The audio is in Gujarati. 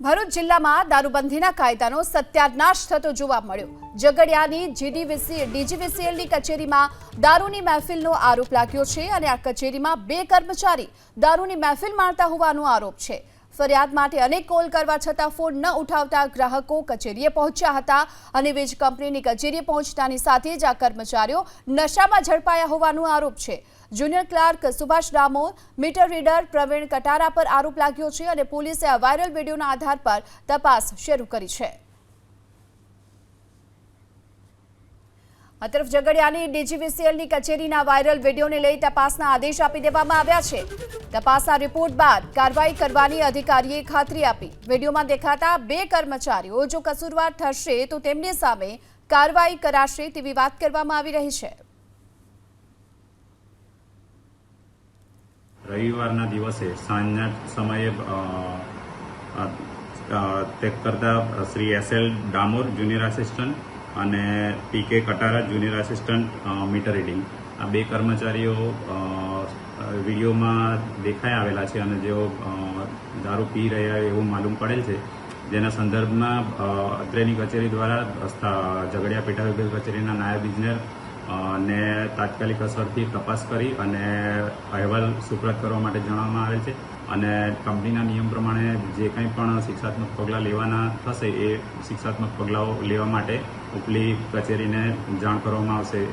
ભરૂચ જિલ્લામાં દારૂબંધીના કાયદાનો સત્યાનાશ થતો જોવા મળ્યો. ઝઘડિયાની જીડીવીસી, ડીજીવીસીએલની કચેરીમાં દારૂની મહેફિલનો આરોપ લાગ્યો છે અને આ કચેરીમાં બે કર્મચારી દારૂની મહેફિલ માણતા હોવાનો આરોપ છે. ફરિયાદ માટે અનેક કોલ કરવા છતાં ફોન ન ઉઠાવતા ગ્રાહકો કચેરીએ પહોંચ્યા હતા અને વીજ કંપનીની કચેરીએ પહોંચતાની સાથે જ આ કર્મચારીઓ નશામાં ઝડપાયા હોવાનો આરોપ છે. Junior clerk Subhash Damor meter reader Pravin Katara પર આરોપ લાગ્યો છે અને પોલીસે આ વાયરલ વિડીયોના આધાર પર તપાસ શરૂ કરી છે. આ તરફ ઝઘડિયાની ડીજીવીસીએલની કચેરીના વાયરલ વિડીયોને લઈ તપાસના આદેશ આપી દેવામાં આવ્યા છે. તપાસના રિપોર્ટ બાદ કાર્યવાહી કરવાની અધિકારીએ ખાતરી આપી. વિડીયોમાં દેખાતા બે કર્મચારીઓ, જો કસૂરવાર થશે તો તેમની સામે કાર્યવાહી કરાશે તેવી વાત કરવામાં આવી રહી છે. રવિવારના દિવસે સાંજના સમયે તે કરતા Shri S L Damor, junior assistant અને P K Katara junior assistant meter reading આ બે કર્મચારીઓ વિડીયોમાં દેખાઈ આવેલા છે અને જેઓ દારૂ પી રહ્યા એવું માલુમ પડેલ છે. જેના સંદર્ભમાં અત્રેની કચેરી દ્વારા ઝઘડિયા પેટા વિભાગ કચેરીના નાયબ ઇજનેર અ, ને તાત્કાલિક અસરથી તપાસ કરી અને અહેવાલ સુપ્રત કરવા માટે જણાવવામાં આવેલ છે. અને કંપનીના નિયમ પ્રમાણે જે કંઈ પણ શિક્ષાત્મક પગલાં લેવાના થશે એ શિક્ષાત્મક પગલાઓ લેવા માટે ઉપલી કચેરીને જાણ કરવામાં આવશે.